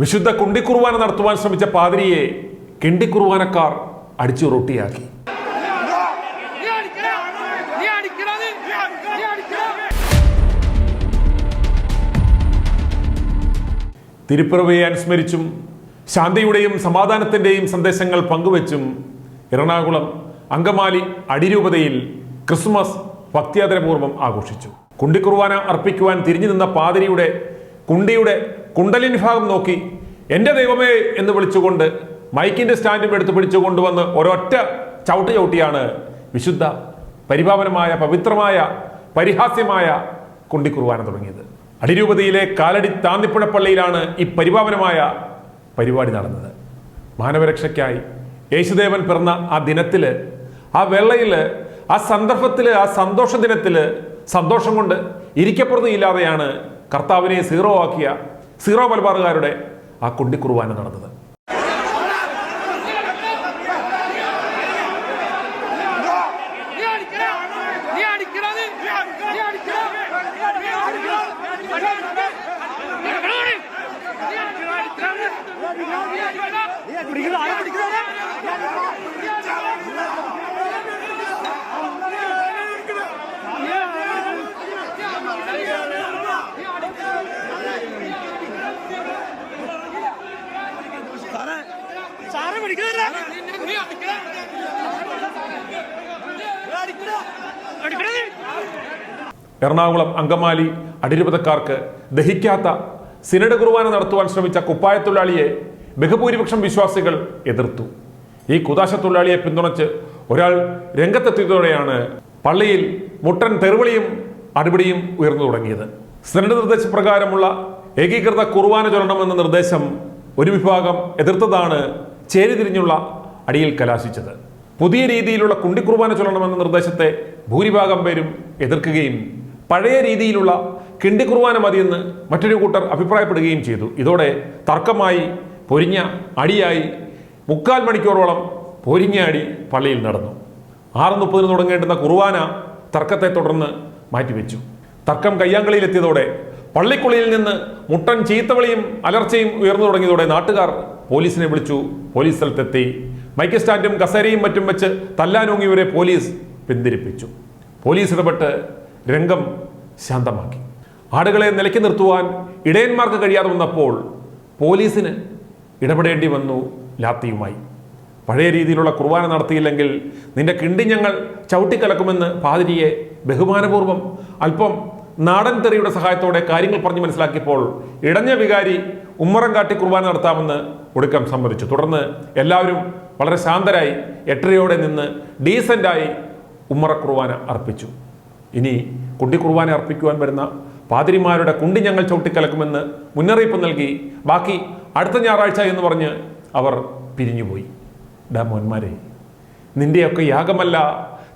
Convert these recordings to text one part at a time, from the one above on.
വിശുദ്ധ കുണ്ടിക്കുർബാന നടത്തുവാൻ ശ്രമിച്ച പാതിരിയെ കിണ്ടിക്കുർബാനക്കാർ അടിച്ചു റൊട്ടിയാക്കി. തിരുപ്പിറവയെ അനുസ്മരിച്ചും ശാന്തിയുടെയും സമാധാനത്തിന്റെയും സന്ദേശങ്ങൾ പങ്കുവച്ചും എറണാകുളം അങ്കമാലി അടിരൂപതയിൽ ക്രിസ്മസ് ഭക്തിയാദരപൂർവം ആഘോഷിച്ചു. കുണ്ടിക്കുർവാന അർപ്പിക്കുവാൻ തിരിഞ്ഞു നിന്ന പാതിരിയുടെ കുണ്ടിയുടെ കുണ്ടലിൻ ഭാഗം നോക്കി എന്റെ ദൈവമേ എന്ന് വിളിച്ചുകൊണ്ട് മൈക്കിന്റെ സ്റ്റാൻഡും എടുത്ത് പിടിച്ചു കൊണ്ടുവന്ന് ഒരൊറ്റ ചവിട്ട് ചവിട്ടിയാണ് വിശുദ്ധ പരിപാവനമായ പവിത്രമായ പരിഹാസ്യമായ കുണ്ടിക്കുറുവാന തുടങ്ങിയത്. അടിരൂപതയിലെ കാലടി താന്നിപ്പുഴ പള്ളിയിലാണ് ഈ പരിപാവനമായ പരിപാടി നടന്നത്. മാനവരക്ഷയ്ക്കായി യേശുദേവൻ പിറന്ന ആ ദിനത്തിൽ ആ വെള്ളയിൽ ആ സന്ദർഭത്തിൽ ആ സന്തോഷ ദിനത്തിൽ സന്തോഷം കൊണ്ട് ഇരിക്കപ്പെടുന്നതില്ലാതെയാണ് കർത്താവിനെ സീറോ ആക്കിയ സീറോ മലബാറുകാരുടെ ആ കുണ്ടിക്കുർബാന നടന്നത് നീ അടിക്കടാ നീ അടിക്കടാ നീ നീ അടിക്കടാ നീ അടിക്കടാ അടിക്കടാ നീ അടിക്കടാ നീ അടിക്കടാ പിടിക്കടാ ആരെ പിടിക്കടാ സാറ് പിടിക്കടാ നീ അടിക്കടാ അടിക്കടാ അടിക്കടാ നീ എറണാകുളം അങ്കമാലി അടിരുപതക്കാർക്ക് ദഹിക്കാത്ത സിനഡ് കുർബാന നടത്തുവാൻ ശ്രമിച്ച കുപ്പായ തൊഴിലാളിയെ ബഹുഭൂരിപക്ഷം വിശ്വാസികൾ എതിർത്തു. ഈ കുതാശ തൊഴിലാളിയെ പിന്തുണച്ച് ഒരാൾ രംഗത്തെത്തിയതോടെയാണ് പള്ളിയിൽ മുട്ടൻ തെറുവിളിയും അടിപിടിയും ഉയർന്നു തുടങ്ങിയത്. സിനഡ് നിർദ്ദേശപ്രകാരമുള്ള ഏകീകൃത കുർബാന ചൊല്ലണമെന്ന നിർദ്ദേശം ഒരു വിഭാഗം എതിർത്തതാണ് ചേരിതിരിഞ്ഞുള്ള അടിയിൽ കലാശിച്ചത്. പുതിയ രീതിയിലുള്ള കുണ്ടിക്കുർബാന ചൊല്ലണമെന്ന നിർദ്ദേശത്തെ ഭൂരിഭാഗം പേരും എതിർക്കുകയും പഴയ രീതിയിലുള്ള കിണ്ടിക്കുർബാന മതിയെന്ന് മറ്റൊരു കൂട്ടർ അഭിപ്രായപ്പെടുകയും ചെയ്തു. ഇതോടെ തർക്കമായി പൊരിഞ്ഞ അടിയായി മുക്കാൽ മണിക്കൂറോളം പൊരിഞ്ഞ അടി പള്ളിയിൽ നടന്നു. ആറ് മുപ്പതിന് തുടങ്ങേണ്ടുന്ന കുർബാന തർക്കത്തെ തുടർന്ന് മാറ്റിവെച്ചു. തർക്കം കയ്യാങ്കളിയിലെത്തിയതോടെ പള്ളിക്കുള്ളിയിൽ നിന്ന് മുട്ടൻ ചീത്തവിളിയും അലർച്ചയും ഉയർന്നു തുടങ്ങിയതോടെ നാട്ടുകാർ പോലീസിനെ വിളിച്ചു പോലീസ് സ്ഥലത്തെത്തി. മൈക്ക് സ്റ്റാൻഡും കസേരയും മറ്റും വെച്ച് തല്ലാനൂങ്ങിയവരെ പോലീസ് പിന്തിരിപ്പിച്ചു. പോലീസ് ഇടപെട്ട് രംഗം ശാന്തമാക്കി. ആടുകളെ നിലയ്ക്ക് നിർത്തുവാൻ ഇടയന്മാർക്ക് കഴിയാതെ വന്നപ്പോൾ പോലീസിന് ഇടപെടേണ്ടി വന്നു ലാത്തിയുമായി. പഴയ രീതിയിലുള്ള കുർബാന നടത്തിയില്ലെങ്കിൽ നിന്റെ കിണ്ടി ഞങ്ങൾ ചവിട്ടിക്കലക്കുമെന്ന് പാതിരിയെ ബഹുമാനപൂർവം അല്പം നാടൻ തെറിയുടെ സഹായത്തോടെ കാര്യങ്ങൾ പറഞ്ഞ് മനസ്സിലാക്കിയപ്പോൾ ഇടഞ്ഞ വികാരി ഉമ്മറം കാട്ടി കുർബാന നടത്താമെന്ന് ഒടുക്കം സമ്മതിച്ചു. തുടർന്ന് എല്ലാവരും വളരെ ശാന്തരായി എട്ടരയോടെ നിന്ന് ഡീസന്റായി ഉമ്മറ കുർബാന അർപ്പിച്ചു. ഇനി കുട്ടി കുർബാന അർപ്പിക്കുവാൻ വരുന്ന പാതിരിമാരുടെ കുണ്ടി ഞങ്ങൾ ചവിട്ടിക്കലക്കുമെന്ന് മുന്നറിയിപ്പ് നൽകി. ബാക്കി അടുത്ത ഞായറാഴ്ച എന്ന് പറഞ്ഞ് അവർ പിരിഞ്ഞുപോയി. ഡാ മോന്മാരെ നിന്റെയൊക്കെ യാഗമല്ല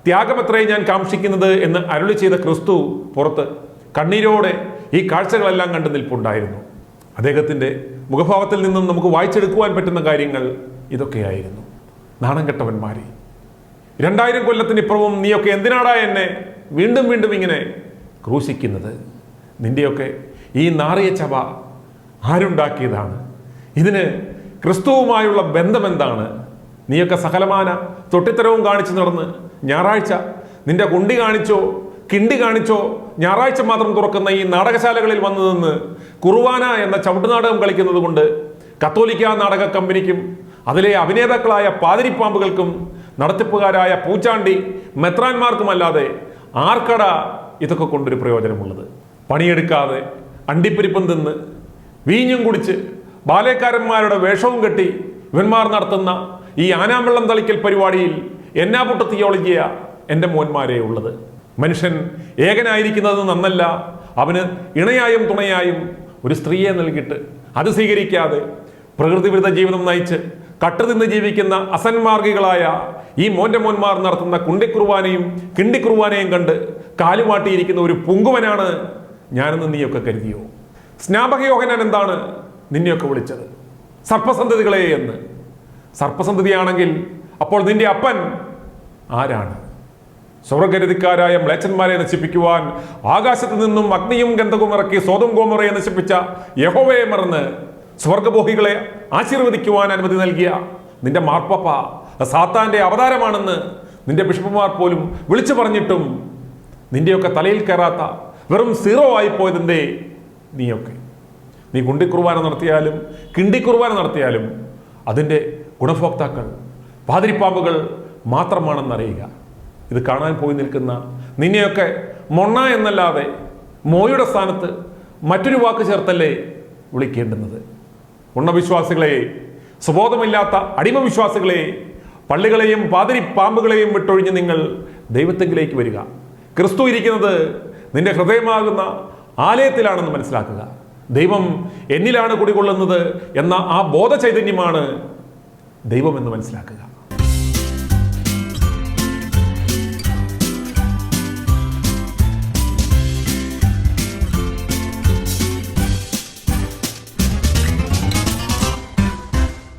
ത്യാഗമത്രേ ഞാൻ കാക്ഷിക്കുന്നത് എന്ന് അരുളി ചെയ്ത ക്രിസ്തു പുറത്ത് കണ്ണീരോടെ ഈ കാഴ്ചകളെല്ലാം കണ്ടു നിൽപ്പുണ്ടായിരുന്നു. അദ്ദേഹത്തിന്റെ മുഖഭാവത്തിൽ നിന്നും നമുക്ക് വായിച്ചെടുക്കുവാൻ പറ്റുന്ന കാര്യങ്ങൾ ഇതൊക്കെയായിരുന്നു. നാണം കെട്ടവന്മാരെ രണ്ടായിരം കൊല്ലത്തിനിപ്പുറവും നീയൊക്കെ എന്തിനാടാ എന്നെ വീണ്ടും വീണ്ടും ഇങ്ങനെ ക്രൂശിക്കുന്നത്. നിന്റെയൊക്കെ ഈ നാറിയ ചവ ആരുണ്ടാക്കിയതാണ്? ഇതിന് ക്രിസ്തുവുമായുള്ള ബന്ധമെന്താണ്? നീയൊക്കെ സകലമാന തൊട്ടിത്തരവും കാണിച്ചു നടന്ന് ഞായറാഴ്ച നിന്റെ കുണ്ടി കാണിച്ചോ കിണ്ടി കാണിച്ചോ ഞായറാഴ്ച മാത്രം തുറക്കുന്ന ഈ നാടകശാലകളിൽ വന്നു നിന്ന് കുറുവാന എന്ന ചവിട്ടുനാടകം കളിക്കുന്നത് കൊണ്ട് കത്തോലിക്ക നാടക കമ്പനിക്കും അതിലെ അഭിനേതാക്കളായ പാതിരിപ്പാമ്പുകൾക്കും നടത്തിപ്പുകാരായ പൂച്ചാണ്ടി മെത്രാന്മാർക്കുമല്ലാതെ ആർക്കട ഇതൊക്കെ കൊണ്ടൊരു പ്രയോജനമുള്ളത്? പണിയെടുക്കാതെ അണ്ടിപ്പരിപ്പം തിന്ന് വീഞ്ഞും കുടിച്ച് ബാലേക്കാരന്മാരുടെ വേഷവും കെട്ടി ഇവന്മാർ നടത്തുന്ന ഈ ആനാമ്പള്ളം തളിക്കൽ പരിപാടിയിൽ എന്നാപുട്ട തിയോളജിയ എന്റെ മോന്മാരെ ഉള്ളത്. മനുഷ്യൻ ഏകനായിരിക്കുന്നത് നന്നല്ല അവന് ഇണയായും തുണയായും ഒരു സ്ത്രീയെ നൽകിയിട്ട് അത് സ്വീകരിക്കാതെ പ്രകൃതിവിരുദ്ധ ജീവിതം നയിച്ച് കട്ടുതിന്ന് ജീവിക്കുന്ന അസന്മാർഗികളായ ഈ മോന്റെ മോന്മാർ നടത്തുന്ന കുണ്ടിക്കുർവാനയും കിണ്ടിക്കുർവാനയും കണ്ട് കാലുമാട്ടിയിരിക്കുന്ന ഒരു പുങ്കുവനാണ് ഞാനെന്ന് നീയൊക്കെ കരുതിയോ? സ്നാപകയോഹനാൻ എന്താണ് നിന്നെയൊക്കെ വിളിച്ചത്? സർപ്പസന്തതികളെ എന്ന്. സർപ്പസന്തതിയാണെങ്കിൽ അപ്പോൾ നിന്റെ അപ്പൻ ആരാണ്? സ്വർഗരതിക്കാരായ മ്ലേച്ഛന്മാരെ നശിപ്പിക്കുവാൻ ആകാശത്ത് നിന്നും അഗ്നിയും ഗന്ധകവും ഇറക്കി സ്വതം ഗോമറയെ നശിപ്പിച്ച യഹോവയെ മറന്ന് സ്വർഗബോഹികളെ ആശീർവദിക്കുവാൻ അനുമതി നൽകിയ നിന്റെ മാർപ്പപ്പ സാത്താന്റെ അവതാരമാണെന്ന് നിന്റെ ബിഷപ്പുമാർ പോലും വിളിച്ചു പറഞ്ഞിട്ടും നിന്റെയൊക്കെ തലയിൽ കയറാത്ത വെറും സീറോ ആയിപ്പോയതിന്റെ നീയൊക്കെ? നീ കുണ്ടിക്കുർബാന നടത്തിയാലും കിണ്ടിക്കുർബാന നടത്തിയാലും അതിന്റെ ഗുണഭോക്താക്കൾ പാതിരിപ്പാമ്പുകൾ മാത്രമാണെന്നറിയുക. ഇത് കാണാൻ പോയി നിൽക്കുന്ന നിന്നെയൊക്കെ മൊണ്ണ എന്നല്ലാതെ മോയുടെ സ്ഥാനത്ത് മറ്റൊരു വാക്ക് ചേർത്തല്ലേ വിളിക്കേണ്ടുന്നത്? ഉണ്ണവിശ്വാസികളെ സുബോധമില്ലാത്ത അടിമവിശ്വാസികളെ പള്ളികളെയും പാതിരി പാമ്പുകളെയും വിട്ടൊഴിഞ്ഞ് നിങ്ങൾ ദൈവത്തെങ്കിലേക്ക് വരിക. ക്രിസ്തു ഇരിക്കുന്നത് നിന്റെ ഹൃദയമാകുന്ന ആലയത്തിലാണെന്ന് മനസ്സിലാക്കുക. ദൈവം എന്നിലാണ് കുടികൊള്ളുന്നത് എന്ന ആ ബോധചൈതന്യമാണ് ദൈവമെന്ന് മനസ്സിലാക്കുക.